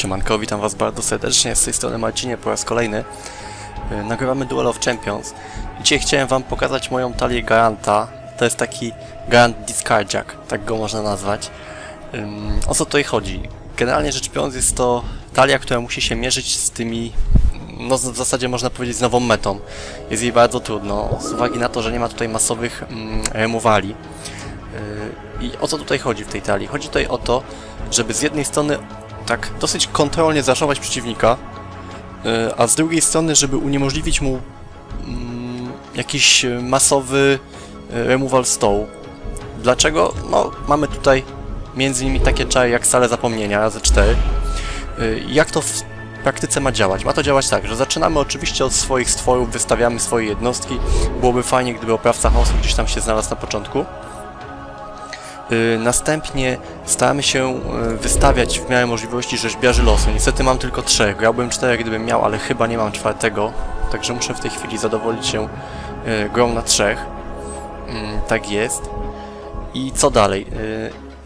Siemanko, witam was bardzo serdecznie, z tej strony Marcinie po raz kolejny. Yy, Nagrywamy Duel of Champions. Dzisiaj chciałem wam pokazać moją talię Garanta. To jest taki Garant Discardziak, tak go można nazwać. O co tutaj chodzi? Generalnie rzecz biorąc jest to talia, która musi się mierzyć z tymi, no w zasadzie można powiedzieć z nową metą. Jest jej bardzo trudno, z uwagi na to, że nie ma tutaj masowych mm, I o co tutaj chodzi w tej talii? Chodzi tutaj o to, żeby z jednej strony tak dosyć kontrolnie zaszować przeciwnika, yy, a z drugiej strony, żeby uniemożliwić mu mm, jakiś masowy yy, removal stołu. Dlaczego? No, mamy tutaj między innymi takie czary jak sale zapomnienia razy 4. Yy, Jak to w praktyce ma działać? Ma to działać tak, że zaczynamy oczywiście od swoich stworów, wystawiamy swoje jednostki. Byłoby fajnie, gdyby oprawca chaosu gdzieś tam się znalazł na początku. Y, Następnie staramy się y, wystawiać w miarę możliwości rzeźbiarzy losu. Niestety mam tylko trzech. Grałbym czterech, gdybym miał, ale chyba nie mam czwartego. Także muszę w tej chwili zadowolić się y, grą na trzech. Mm, Tak jest. I co dalej?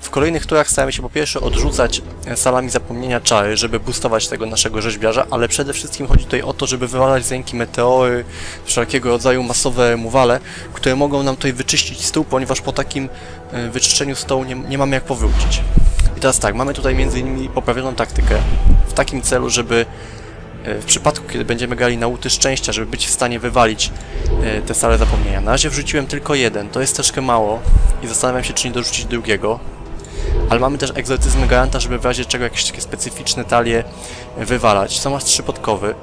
W kolejnych turach staramy się po pierwsze odrzucać e, salami zapomnienia czary, żeby boostować tego naszego rzeźbiarza, ale przede wszystkim chodzi tutaj o to, żeby wywalać z ręki meteory, wszelkiego rodzaju masowe muwale, które mogą nam tutaj wyczyścić stół, ponieważ po takim e, wyczyszczeniu stołu nie, nie mamy jak powrócić. I teraz tak, mamy tutaj innymi poprawioną taktykę w takim celu, żeby e, w przypadku, kiedy będziemy grali na łuty szczęścia, żeby być w stanie wywalić te sale zapomnienia. Na razie wrzuciłem tylko jeden, to jest troszkę mało i zastanawiam się, czy nie dorzucić drugiego. Ale mamy też egzotyzmy garanta, żeby w razie czego jakieś takie specyficzne talie e, wywalać. Są aż trzy podkowy.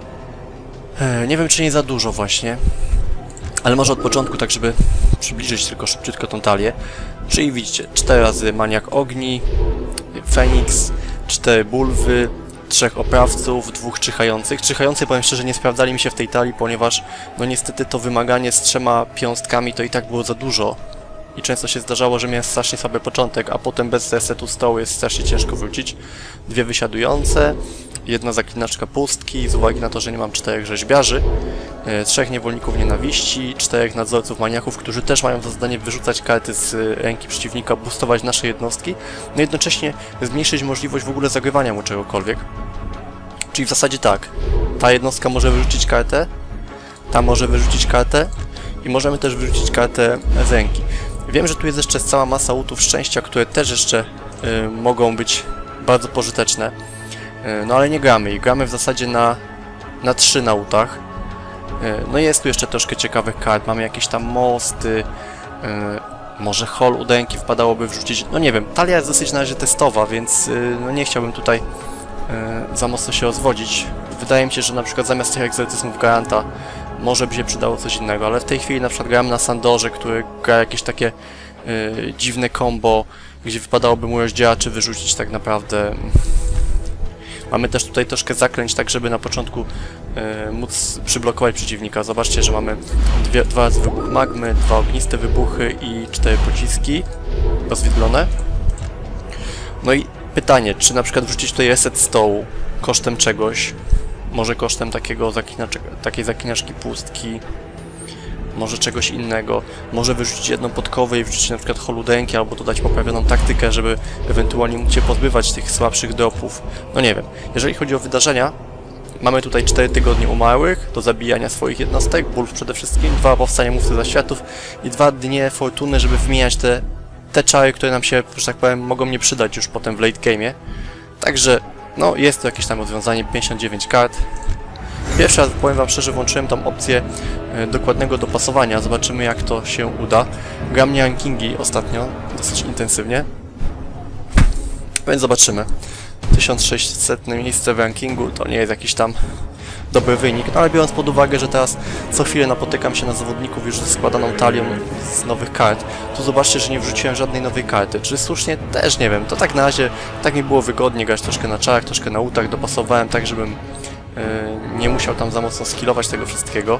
E, Nie wiem, czy nie za dużo właśnie. Ale może od początku, tak żeby przybliżyć tylko szybciutko tą talię. Czyli widzicie, 4 razy Maniak Ogni, Feniks, 4 Bulwy, trzech oprawców, dwóch czyhających. Czyhający, powiem szczerze, nie sprawdzali mi się w tej talii, ponieważ no niestety to wymaganie z trzema piąstkami to i tak było za dużo. I często się zdarzało, że miałem strasznie słaby początek, a potem bez resetu stołu jest strasznie ciężko wrócić. Dwie wysiadujące, jedna zaklinaczka pustki, z uwagi na to, że nie mam czterech rzeźbiarzy, e, trzech niewolników nienawiści, czterech nadzorców maniaków, którzy też mają za zadanie wyrzucać karty z e, ręki przeciwnika, boostować nasze jednostki, no jednocześnie zmniejszyć możliwość w ogóle zagrywania mu czegokolwiek. Czyli w zasadzie tak, ta jednostka może wyrzucić kartę, ta może wyrzucić kartę i możemy też wyrzucić kartę z ręki. Wiem, że tu jest jeszcze cała masa łutów szczęścia, które też jeszcze y, mogą być bardzo pożyteczne. Y, no ale nie gramy ich. Gramy w zasadzie na, na trzy na łutach. Y, no i jest tu jeszcze troszkę ciekawych kart. Mamy jakieś tam mosty. y, może hol udęki wpadałoby wrzucić. No nie wiem, talia jest dosyć na razie testowa, więc y, no nie chciałbym tutaj y, za mocno się rozwodzić. Wydaje mi się, że na przykład zamiast tych egzotyzmów Garanta może by się przydało coś innego, ale w tej chwili na przykład gram na Sandorze, który gra jakieś takie y, dziwne combo, gdzie wypadałoby mu rozdzielaczy wyrzucić tak naprawdę. Mamy też tutaj troszkę zaklęć, tak żeby na początku y, móc przyblokować przeciwnika. Zobaczcie, że mamy dwie, dwa razy wybuch magmy, dwa ogniste wybuchy i cztery pociski rozwidlone. No i pytanie, czy na przykład wrzucić tutaj reset stołu kosztem czegoś, może kosztem takiego takiej zaklinaczki pustki, może czegoś innego, może wyrzucić jedną podkowę i wrzucić na przykład holudenki, albo dodać poprawioną taktykę, żeby ewentualnie móc się pozbywać tych słabszych dropów. No nie wiem. Jeżeli chodzi o wydarzenia, mamy tutaj 4 tygodnie umarłych do zabijania swoich jednostek, bulw przede wszystkim, dwa powstania mówcy zaświatów i dwa dnie fortuny, żeby wymieniać te, te czary, które nam się, że tak powiem, mogą nie przydać już potem w late game'ie. Także, no, jest to jakieś tam rozwiązanie, 59 kart. Pierwszy raz, powiem wam szczerze, włączyłem tą opcję e, dokładnego dopasowania. Zobaczymy, jak to się uda. Gram nie rankingi ostatnio, dosyć intensywnie. Więc zobaczymy. 1600 miejsce w rankingu to nie jest jakiś tam dobry wynik, no ale biorąc pod uwagę, że teraz co chwilę napotykam się na zawodników już ze składaną talią z nowych kart, to zobaczcie, że nie wrzuciłem żadnej nowej karty. Czy słusznie? Też nie wiem. To tak na razie, tak mi było wygodnie grać troszkę na czarach, troszkę na łutach, dopasowałem tak, żebym e, nie musiał tam za mocno skillować tego wszystkiego.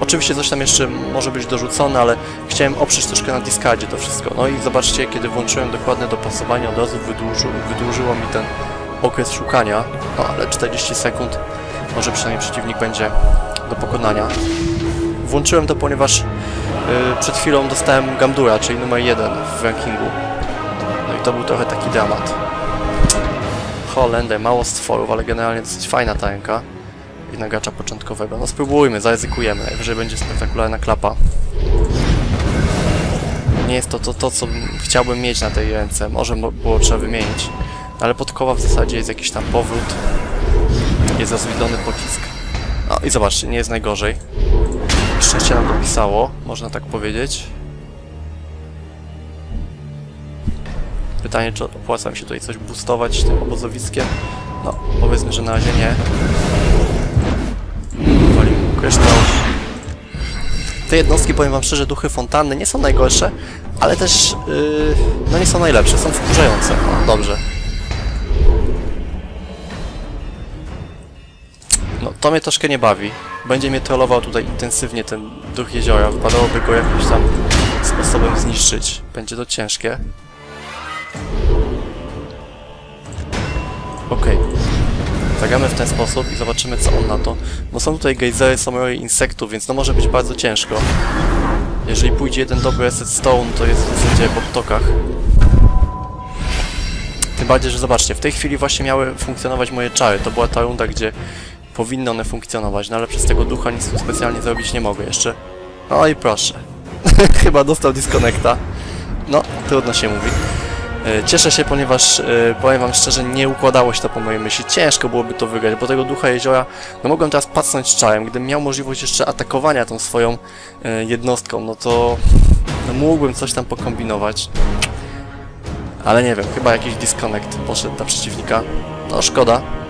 Oczywiście coś tam jeszcze może być dorzucone, ale chciałem oprzeć troszkę na discardzie to wszystko. No i zobaczcie, kiedy włączyłem dokładne dopasowanie, od razu wydłużył, wydłużyło mi ten okres szukania. Ale 40 sekund, może przynajmniej przeciwnik będzie do pokonania. Włączyłem to, ponieważ y, przed chwilą dostałem Gamdura, czyli numer 1 w rankingu. No i to był trochę taki dramat. Holender, mało stworów, ale generalnie dosyć fajna ta ręka. I na gracza początkowego. No spróbujmy, zaryzykujemy. Najwyżej będzie spektakularna klapa. Nie jest to to, to co bym- chciałbym mieć na tej ręce. Może mo- było trzeba wymienić. Ale pod koła w zasadzie jest jakiś tam powrót. Jest rozwidlony pocisk. No i zobaczcie, nie jest najgorzej. Szczęście nam dopisało, można tak powiedzieć. Pytanie, czy opłaca mi się tutaj coś boostować tym obozowiskiem? No, powiedzmy, że na razie nie. Walimy kryształ. Te jednostki, powiem wam szczerze, duchy fontanny nie są najgorsze, ale też, yy, no nie są najlepsze, są wkurzające. No, dobrze. To mnie troszkę nie bawi. Będzie mnie trollował tutaj intensywnie ten duch jeziora. Wypadałoby go jakimś tam sposobem zniszczyć. Będzie to ciężkie. Okej. Zagramy w ten sposób i zobaczymy co on na to. Bo są tutaj gejzery, roje insektów, więc no może być bardzo ciężko. Jeżeli pójdzie jeden dobry reset stone, to jest w zasadzie po tokach. Tym bardziej, że zobaczcie, w tej chwili właśnie miały funkcjonować moje czary. To była ta runda, gdzie powinny one funkcjonować, no ale przez tego ducha nic tu specjalnie zrobić nie mogę jeszcze. No i proszę. Chyba dostał disconnecta. No, trudno się mówi. E, Cieszę się, ponieważ e, powiem wam szczerze, nie układało się to po mojej myśli. Ciężko byłoby to wygrać, bo tego ducha jeziora, no mogłem teraz pacnąć czarem. Gdybym miał możliwość jeszcze atakowania tą swoją e, jednostką, no to no, mógłbym coś tam pokombinować. Ale nie wiem, chyba jakiś disconnect poszedł na przeciwnika. No szkoda.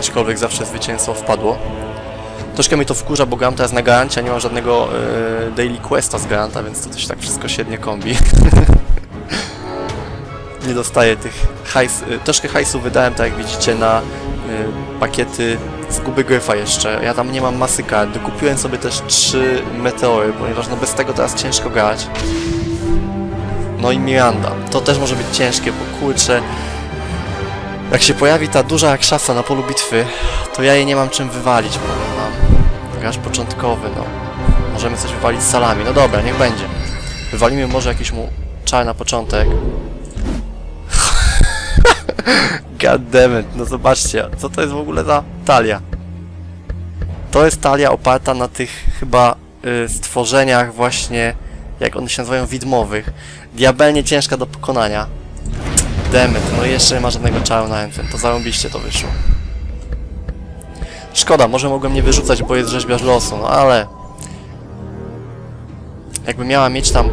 Aczkolwiek zawsze zwycięstwo wpadło. Troszkę mi to wkurza, bo gram teraz na garancie, nie mam żadnego e, daily questa z garanta, więc to też tak wszystko świetnie kombi. nie dostaję tych hajs... y, Troszkę hajsu wydałem, tak jak widzicie, na y, pakiety zguby gryfa jeszcze. Ja tam nie mam masy kart. Dokupiłem sobie też trzy meteory, ponieważ no bez tego teraz ciężko grać. No i Miranda. To też może być ciężkie, bo kurczę... Jak się pojawi ta duża krzasa na polu bitwy, to ja jej nie mam czym wywalić, bo mam gracz początkowy, no. Możemy coś wywalić z salami. No dobra, niech będzie. Wywalimy może jakiś mu czar na początek. God damn it, no zobaczcie, co to jest w ogóle za talia? To jest talia oparta na tych chyba y, stworzeniach właśnie, jak one się nazywają, widmowych. Diabelnie ciężka do pokonania. Demet, no jeszcze nie ma żadnego czaru na ręce, to zarąbiście to wyszło. Szkoda, może mogłem nie wyrzucać, bo jest rzeźbiarz losu, no ale... Jakby miała mieć tam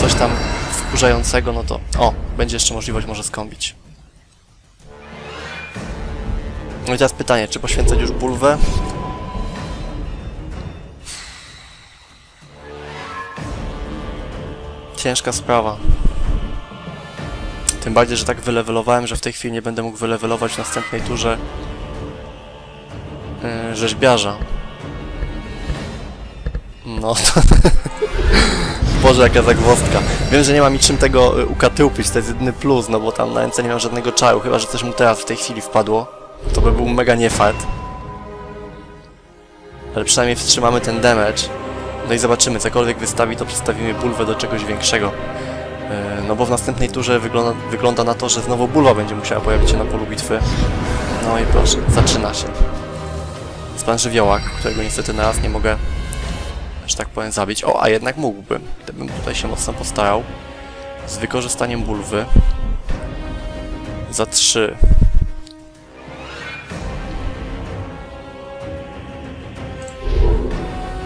coś tam wkurzającego, no to... O, będzie jeszcze możliwość może skąpić. No i teraz pytanie, czy poświęcać już bulwę? Ciężka sprawa. Tym bardziej, że tak wylewelowałem, że w tej chwili nie będę mógł wylewelować w następnej turze yy, rzeźbiarza. No to... Boże, jaka zagwozdka. Wiem, że nie ma mi czym tego y, ukatyłpić, to jest jedyny plus, no bo tam na ręce nie mam żadnego czaru, chyba, że coś mu teraz w tej chwili wpadło. To by był mega niefart. Ale przynajmniej wstrzymamy ten damage. No i zobaczymy, cokolwiek wystawi, to przestawimy bulwę do czegoś większego. Yy, No bo w następnej turze wygląda, wygląda na to, że znowu bulwa będzie musiała pojawić się na polu bitwy. No i proszę, zaczyna się. Jest pan żywiołak, którego niestety na raz nie mogę, że tak powiem, zabić. O, a jednak mógłbym, gdybym tutaj się mocno postarał. Z wykorzystaniem bulwy. Za trzy.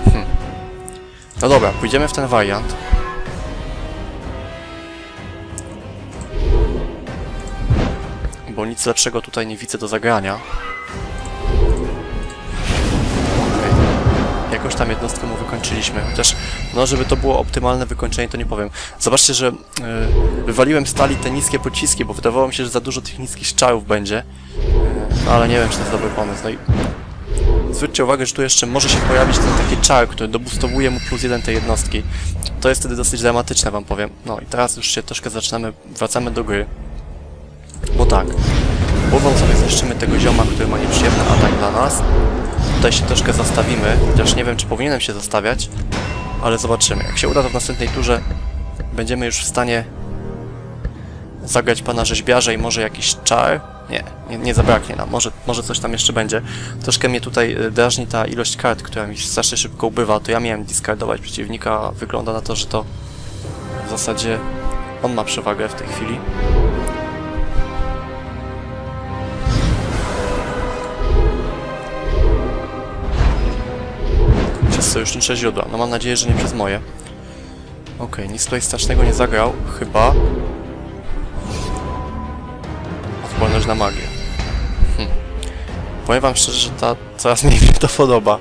Hmm. No dobra, pójdziemy w ten wariant. Nic lepszego tutaj nie widzę do zagrania. Okej. Jakoś tam jednostkę mu wykończyliśmy, chociaż no żeby to było optymalne wykończenie to nie powiem. Zobaczcie, że yy, wywaliłem stali te niskie pociski, bo wydawało mi się, że za dużo tych niskich czarów będzie. No ale nie wiem, czy to jest dobry pomysł. No i zwróćcie uwagę, że tu jeszcze może się pojawić ten taki czar, który dobustowuje mu plus jeden tej jednostki. To jest wtedy dosyć dramatyczne, wam powiem. No i teraz już się troszkę zaczynamy, wracamy do gry. Bo tak, głową sobie zniszczymy tego zioma, który ma nieprzyjemny atak dla nas. Tutaj się troszkę zastawimy, chociaż nie wiem, czy powinienem się zastawiać, ale zobaczymy. Jak się uda, to w następnej turze będziemy już w stanie zagrać pana rzeźbiarza i może jakiś czar. Nie, nie, nie zabraknie nam. Może, może coś tam jeszcze będzie. Troszkę mnie tutaj y, drażni ta ilość kart, która mi strasznie szybko ubywa. To ja miałem discardować przeciwnika. Wygląda na to, że to w zasadzie on ma przewagę w tej chwili. Sojusznicze źródła. No mam nadzieję, że nie przez moje. Okej, nic tutaj strasznego nie zagrał, chyba. Odporność na magię. Hm. Powiem wam szczerze, że ta coraz mniej mi to podoba.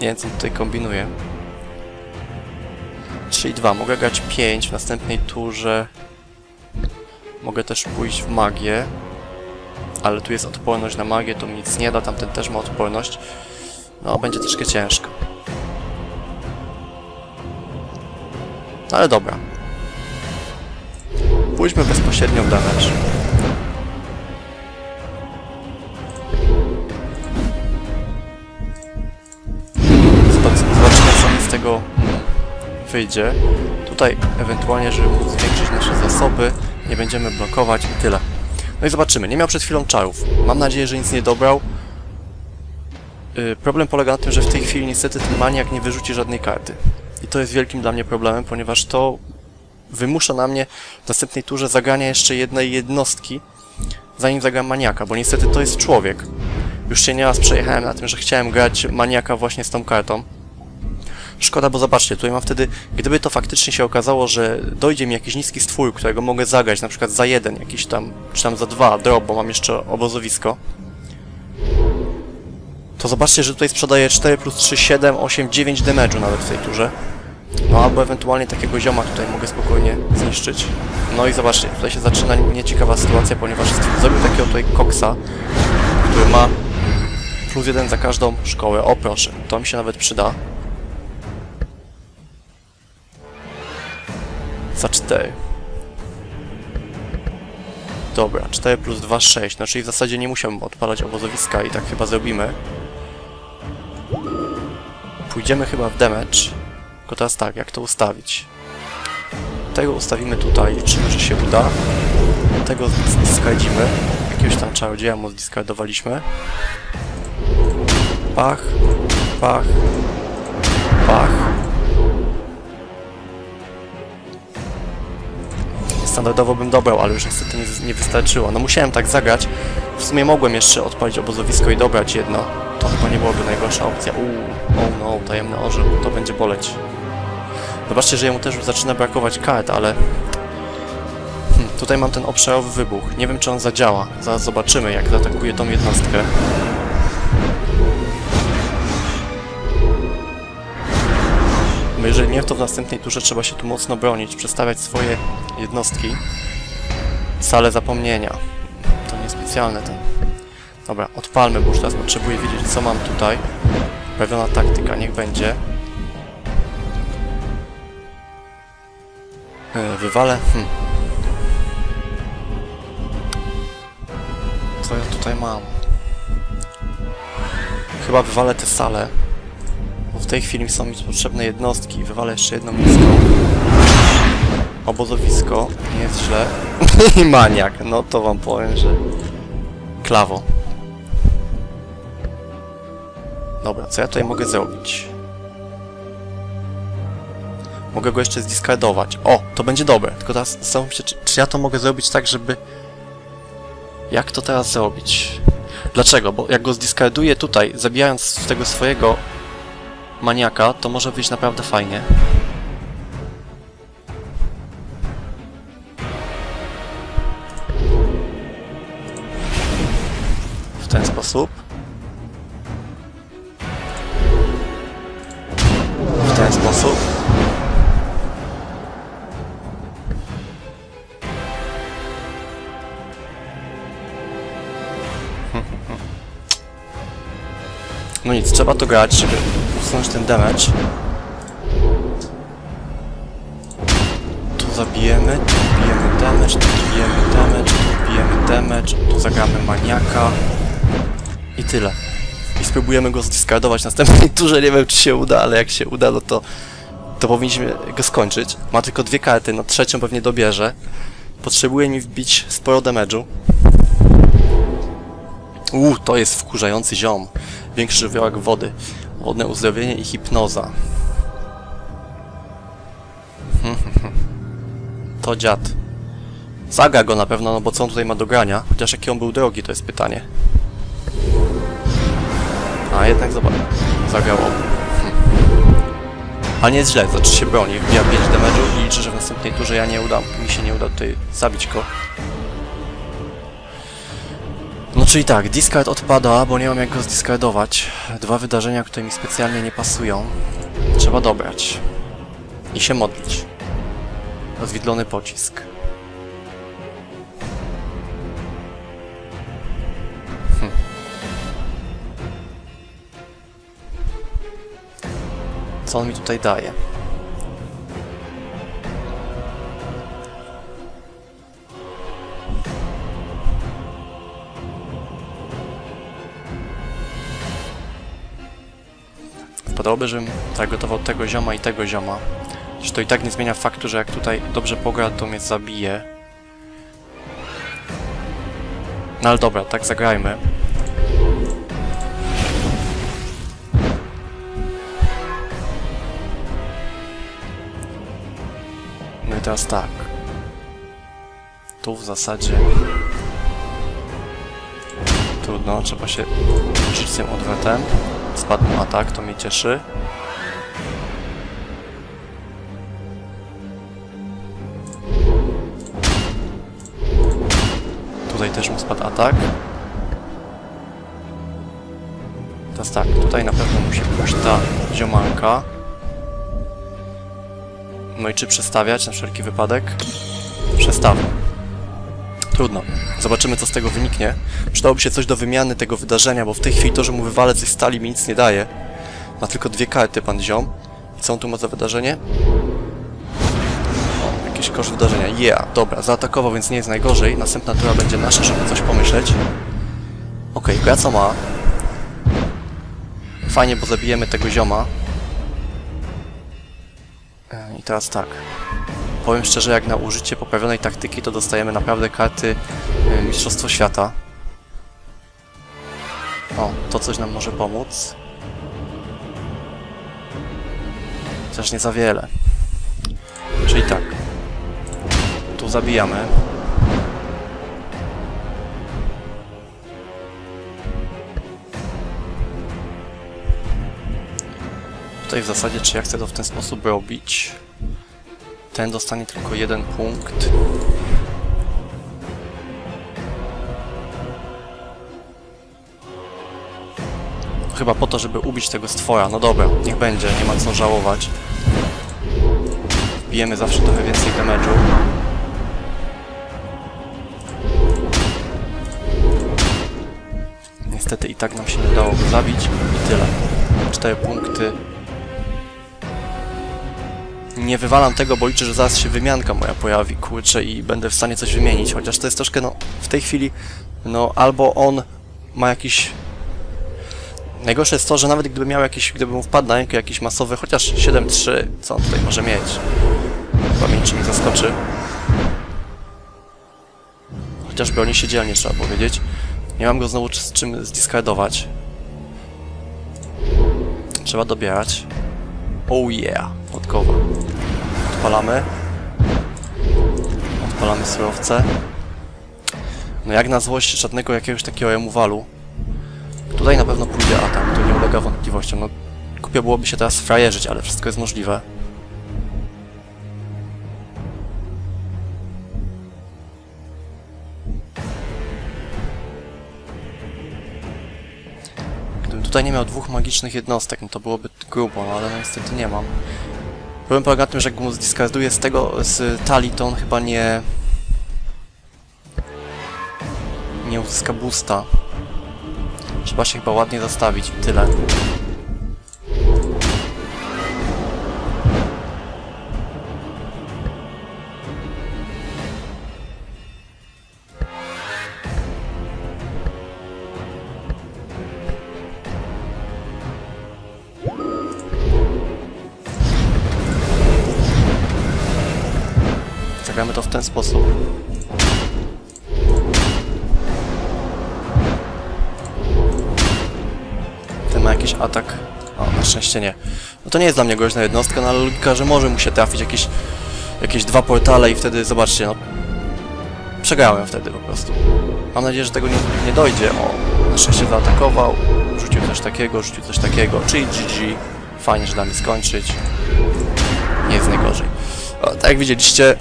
Nie wiem, co tutaj kombinuje. Czyli dwa. Mogę grać 5 w następnej turze. Mogę też pójść w magię. Ale tu jest odporność na magię, to mi nic nie da, tamten też ma odporność. No, będzie troszkę ciężko. No ale dobra. Pójdźmy bezpośrednio w damage. Zobac- Zobaczymy co mi z tego wyjdzie. Tutaj ewentualnie, żeby móc zwiększyć nasze zasoby, nie będziemy blokować i tyle. No i zobaczymy. Nie miał przed chwilą czarów. Mam nadzieję, że nic nie dobrał. Yy, problem polega na tym, że w tej chwili niestety ten maniak nie wyrzuci żadnej karty. I to jest wielkim dla mnie problemem, ponieważ to wymusza na mnie w następnej turze zagrania jeszcze jednej jednostki, zanim zagram maniaka, bo niestety to jest człowiek. Już się nieraz przejechałem na tym, że chciałem grać maniaka właśnie z tą kartą. Szkoda, bo zobaczcie, tutaj mam wtedy, gdyby to faktycznie się okazało, że dojdzie mi jakiś niski stwór, którego mogę zagrać, na przykład za jeden, jakiś tam, czy tam za dwa, drop, bo mam jeszcze obozowisko, to zobaczcie, że tutaj sprzedaję 4 plus 3, 7, 8, 9 damage'u nawet w tej turze. No albo ewentualnie takiego zioma tutaj mogę spokojnie zniszczyć. No i zobaczcie, tutaj się zaczyna nieciekawa sytuacja, ponieważ zrobił takiego tutaj koksa, który ma plus jeden za każdą szkołę. O proszę, to mi się nawet przyda. Za 4. Dobra, 4 plus 2, 6. No czyli w zasadzie nie musiałbym odpalać obozowiska i tak chyba zrobimy. Pójdziemy chyba w damage. Tylko teraz tak, jak to ustawić? Tego ustawimy tutaj, liczymy, że się uda. Tego zdiskardzimy. Jakiegoś tam czarodzieja mu zdiskardowaliśmy. Pach, pach, pach. Standardowo bym dobrał, ale już niestety nie, nie wystarczyło. No musiałem tak zagrać. W sumie mogłem jeszcze odpalić obozowisko i dobrać jedno. To chyba nie byłoby najgorsza opcja. Uuu, oh no, tajemny orzeł, to będzie boleć. Zobaczcie, że jemu też zaczyna brakować kart, ale... Hmm, tutaj mam ten obszarowy wybuch. Nie wiem, czy on zadziała. Zaraz zobaczymy, jak zaatakuje tą jednostkę. Bo jeżeli nie, to w następnej turze trzeba się tu mocno bronić, przestawiać swoje jednostki. Sale zapomnienia. To niespecjalne ten. Dobra, odpalmy, bo już teraz potrzebuję wiedzieć, co mam tutaj. Prawiona taktyka, niech będzie. E, Wywalę. Hm. Co ja tutaj mam? Chyba wywalę te sale. Bo w tej chwili są mi potrzebne jednostki. Wywalę jeszcze jedno miejsce. Obozowisko. Nie jest źle. I maniak. No to wam powiem, że... Klawo. Dobra, co ja tutaj mogę zrobić? Mogę go jeszcze zdiskardować. O, to będzie dobre. Tylko teraz zastanówmy się, czy, czy ja to mogę zrobić tak, żeby... Jak to teraz zrobić? Dlaczego? Bo jak go zdiskarduję tutaj, zabijając tego swojego maniaka, to może wyjść naprawdę fajnie. W ten sposób. W ten sposób. No nic, trzeba to grać, żeby usunąć ten damage. Tu zabijemy, tu bijemy damage, tu bijemy damage, tu bijemy damage, tu zagramy maniaka. Tyle. I spróbujemy go zdiskardować w następnej turze, nie wiem czy się uda, ale jak się uda, no to, to powinniśmy go skończyć. Ma tylko dwie karty, no trzecią pewnie dobierze. Potrzebuje mi wbić sporo damage'u. Uuu, to jest wkurzający ziom. Większy żywiołak wody. Wodne uzdrowienie i hipnoza. To dziad. Zagra go na pewno, no bo co on tutaj ma do grania? Chociaż jaki on był drogi, to jest pytanie. A, jednak zobacz. Zagrał. Ale nie jest źle, znaczy się broni. Wbija 5 damage'u i liczę, że w następnej turze ja nie uda, mi się nie uda tutaj zabić go. No czyli tak, discard odpada, bo nie mam jak go zdiscardować. Dwa wydarzenia, które mi specjalnie nie pasują. Trzeba dobrać. I się modlić. Rozwidlony pocisk. Co on mi tutaj daje? Podobałoby, żebym targetował tego zioma i tego zioma. Że to i tak nie zmienia faktu, że jak tutaj dobrze pogra, to mnie zabije. No ale dobra, tak zagrajmy. Teraz tak. Tu w zasadzie... Trudno, trzeba się liczyć z tym odwrotem. Spadł atak, to mnie cieszy. Tutaj też mu spadł atak. Teraz tak, tutaj na pewno musi pójść ta ziomanka. No i czy przestawiać na wszelki wypadek? Przestawię. Trudno. Zobaczymy, co z tego wyniknie. Przydałoby się coś do wymiany tego wydarzenia, bo w tej chwili to, że mu wywalę coś stali mi nic nie daje. Ma tylko dwie karty, pan ziom. I co on tu ma za wydarzenie? O, jakiś koszt wydarzenia. Yeah, dobra, zaatakował, więc nie jest najgorzej. Następna tura będzie nasza, żeby coś pomyśleć. Okej, okay, co ma. Fajnie, bo zabijemy tego zioma. Teraz tak. Powiem szczerze, jak na użycie poprawionej taktyki, to dostajemy naprawdę karty e, Mistrzostwo Świata. O, to coś nam może pomóc. Chociaż nie za wiele. Czyli tak. Tu zabijamy. Tutaj w zasadzie, czy ja chcę to w ten sposób robić? Ten dostanie tylko jeden punkt. Chyba po to, żeby ubić tego stwora. No dobra, niech będzie, nie ma co żałować. Bijemy zawsze trochę więcej damage'u. Niestety i tak nam się nie udało go zabić i tyle. Cztery punkty. Nie wywalam tego, bo liczę, że zaraz się wymianka moja pojawi, kurczę, i będę w stanie coś wymienić, chociaż to jest troszkę, no, w tej chwili, no, albo on ma jakiś... Najgorsze jest to, że nawet gdyby miał jakiś, gdyby mu wpadł na rękę jakiś masowy, chociaż 7-3, co on tutaj może mieć? Pamięci mi zaskoczy. Chociaż broni się dzielnie, trzeba powiedzieć. Nie mam go znowu z czym zdiskardować. Trzeba dobierać. Oh yeah, podkowa. Odpalamy. Odpalamy surowce. No jak na złość żadnego jakiegoś takiego emuwalu. Tutaj na pewno pójdzie atak, to nie ulega wątpliwościom. No, głupio byłoby się teraz frajerzyć, ale wszystko jest możliwe. Gdybym tutaj nie miał dwóch magicznych jednostek, no to byłoby grubo, no ale no niestety nie mam. Problem polega na tym, że jak mu zdiskarduję z tego, z talii, to on chyba nie... Nie uzyska boosta. Trzeba się chyba ładnie zastawić i tyle. Nie. No to nie jest dla mnie groźna jednostka, no ale logika, że może mu się trafić jakieś, jakieś dwa portale i wtedy, zobaczcie, no... Przegrałem wtedy po prostu. Mam nadzieję, że tego nie, nie dojdzie. O, na szczęście zaatakował, rzucił coś takiego, rzucił coś takiego, czyli GG. Fajnie, że da skończyć. Nie jest najgorzej. O, tak jak widzieliście,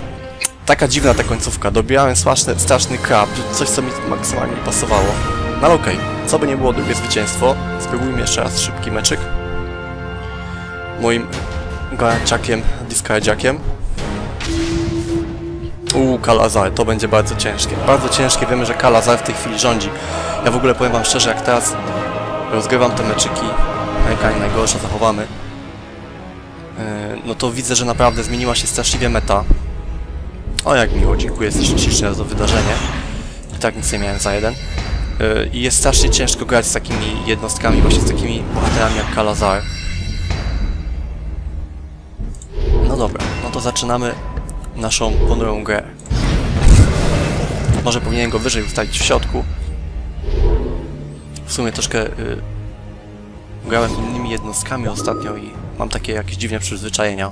taka dziwna ta końcówka. Dobijałem straszny, straszny krab, coś co mi maksymalnie nie pasowało. No ale okej, co by nie było drugie zwycięstwo. Spróbujmy jeszcze raz szybki meczyk. Moim garanciakiem, discardziakiem. Uuu, Kalazar, to będzie bardzo ciężkie. Bardzo ciężkie, wiemy, że Kalazar w tej chwili rządzi. Ja w ogóle powiem wam szczerze, jak teraz rozgrywam te meczyki, nie najgorsza, zachowamy, yy, no to widzę, że naprawdę zmieniła się straszliwie meta. O, jak miło, dziękuję ślicznie za to wydarzenie. I tak nic nie miałem za jeden. Yy, I jest strasznie ciężko grać z takimi jednostkami, właśnie z takimi bohaterami jak Kalazar. No dobra, no to zaczynamy naszą ponurą grę. Może powinienem go wyżej ustawić w środku. W sumie troszkę y, grałem innymi jednostkami ostatnio i mam takie jakieś dziwne przyzwyczajenia.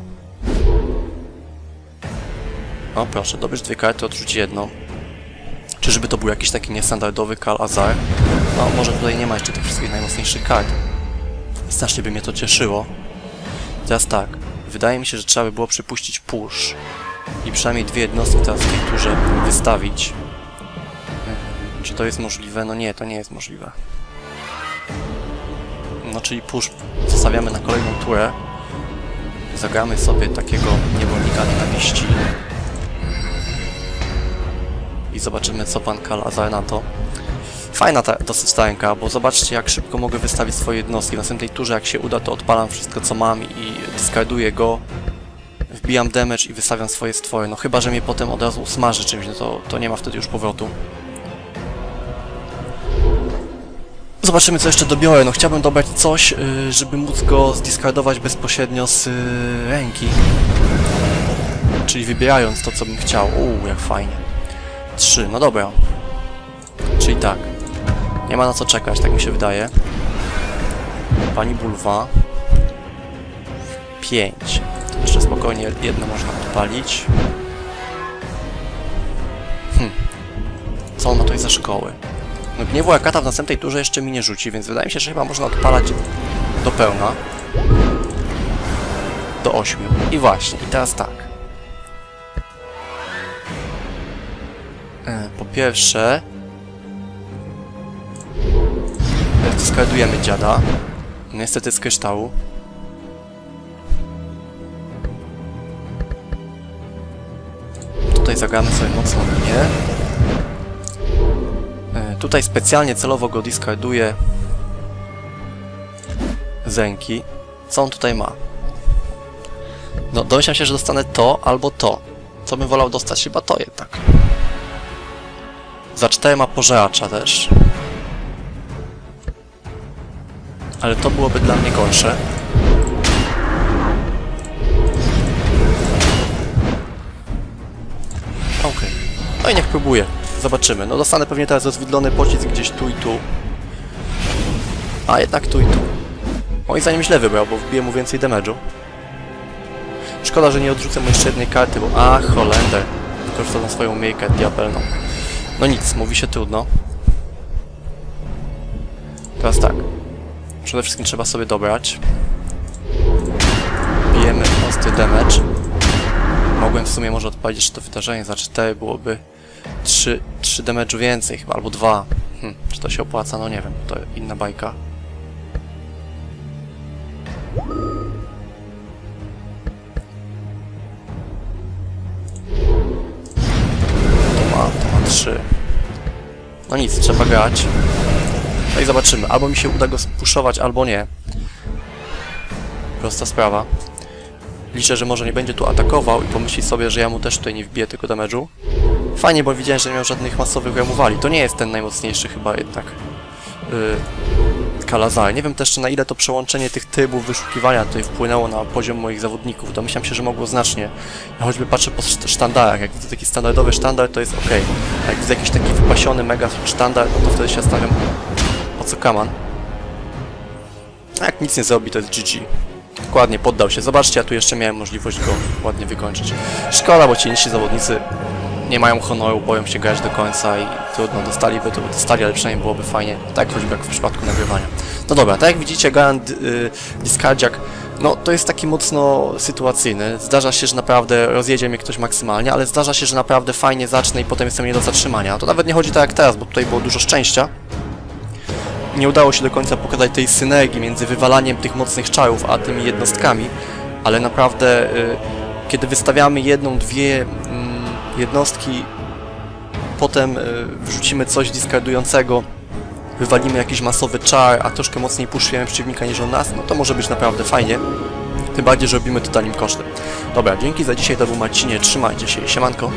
O proszę, dobierz dwie karty, odrzuć jedną. Czyżby to był jakiś taki niestandardowy Kal Azar? No, może tutaj nie ma jeszcze tych wszystkich najmocniejszych kart. Strasznie by mnie to cieszyło. Teraz tak, wydaje mi się, że trzeba by było przypuścić push i przynajmniej dwie jednostki teraz w tej turze wystawić. Yy, Czy to jest możliwe? No nie, to nie jest możliwe. No czyli push zostawiamy na kolejną turę. Zagramy sobie takiego niewolnika nienawiści. I zobaczymy co pan Kalazar na to. Fajna ta, dosyć ta bo zobaczcie jak szybko mogę wystawić swoje jednostki. W następnej turze jak się uda to odpalam wszystko co mam i diskarduję go. Wbijam damage i wystawiam swoje stwory. No chyba, że mnie potem od razu usmaży czymś, no to, to nie ma wtedy już powrotu. Zobaczymy co jeszcze dobiorę. No chciałbym dobrać coś, yy, żeby móc go zdiskardować bezpośrednio z yy, ręki. Czyli wybierając to co bym chciał. Uuu, jak fajnie. Trzy, no dobra. Czyli tak. Nie ma na co czekać, tak mi się wydaje. Pani Bulwa. 5. Jeszcze spokojnie jedno można odpalić. Hm. Co on ma tutaj za szkoły? No gniewu Akata w następnej turze jeszcze mi nie rzuci, więc wydaje mi się, że chyba można odpalać do pełna. Do 8. I właśnie, i teraz tak. E, Po pierwsze... Skradujemy dziada. Niestety z kryształu. Tutaj zagramy sobie mocno linię. E, Tutaj specjalnie celowo go discarduję z ręki. Co on tutaj ma? No, domyślam się, że dostanę to albo to. Co bym wolał dostać? Chyba to jednak. Za 4 ma pożeracza też. Ale to byłoby dla mnie gorsze. Okej. No i niech próbuje. Zobaczymy. No dostanę pewnie teraz rozwidlony pocisk gdzieś tu i tu. A jednak tu i tu. Moim zdaniem źle wybrał, bo wbiję mu więcej damage'u. Szkoda, że nie odrzucę mu jeszcze jednej karty, bo... A, Holender. Wykorzystał na swoją umiejkę diabelną. No nic, mówi się trudno. Teraz tak. Przede wszystkim trzeba sobie dobrać. Bijemy ostry damage. Mogłem w sumie może odpalić jeszcze to wydarzenie za 4, byłoby 3, 3 damage'u więcej chyba, albo 2. Hm, czy to się opłaca? No nie wiem, to inna bajka. To ma, to ma 3. No nic, trzeba grać. No i zobaczymy, albo mi się uda go spuszować, albo nie. Prosta sprawa. Liczę, że może nie będzie tu atakował i pomyśli sobie, że ja mu też tutaj nie wbiję tego damage'u. Fajnie, bo widziałem, że nie miał żadnych masowych remowali. To nie jest ten najmocniejszy chyba jednak. Yy, Kalazar. Nie wiem też, na ile to przełączenie tych trybów wyszukiwania tutaj wpłynęło na poziom moich zawodników. Domyślam się, że mogło znacznie. Ja choćby patrzę po sz- sztandarach. Jak widzę taki standardowy sztandar, to jest ok. A jak widzę jakiś taki wypasiony mega sztandar, no to wtedy się po co kaman. Jak nic nie zrobi, to jest GG. Dokładnie, poddał się. Zobaczcie, ja tu jeszcze miałem możliwość go ładnie wykończyć. Szkoda, bo ci inni zawodnicy nie mają honoru, boją się grać do końca i trudno, dostaliby to by dostali, ale przynajmniej byłoby fajnie, tak choćby jak w przypadku nagrywania. No dobra, tak jak widzicie, Garant y, Discardiak, no to jest taki mocno sytuacyjny. Zdarza się, że naprawdę rozjedzie mnie ktoś maksymalnie, ale zdarza się, że naprawdę fajnie zacznę i potem jestem nie do zatrzymania. To nawet nie chodzi tak jak teraz, bo tutaj było dużo szczęścia, nie udało się do końca pokazać tej synergii między wywalaniem tych mocnych czarów, a tymi jednostkami, ale naprawdę y, kiedy wystawiamy jedną, dwie mm, jednostki, potem y, wrzucimy coś diskardującego, wywalimy jakiś masowy czar, a troszkę mocniej puszujemy przeciwnika niż on nas, no to może być naprawdę fajnie. Tym bardziej, że robimy to tanim kosztem. Dobra, dzięki za dzisiaj, to był Marcinie, trzymajcie się, siemanko.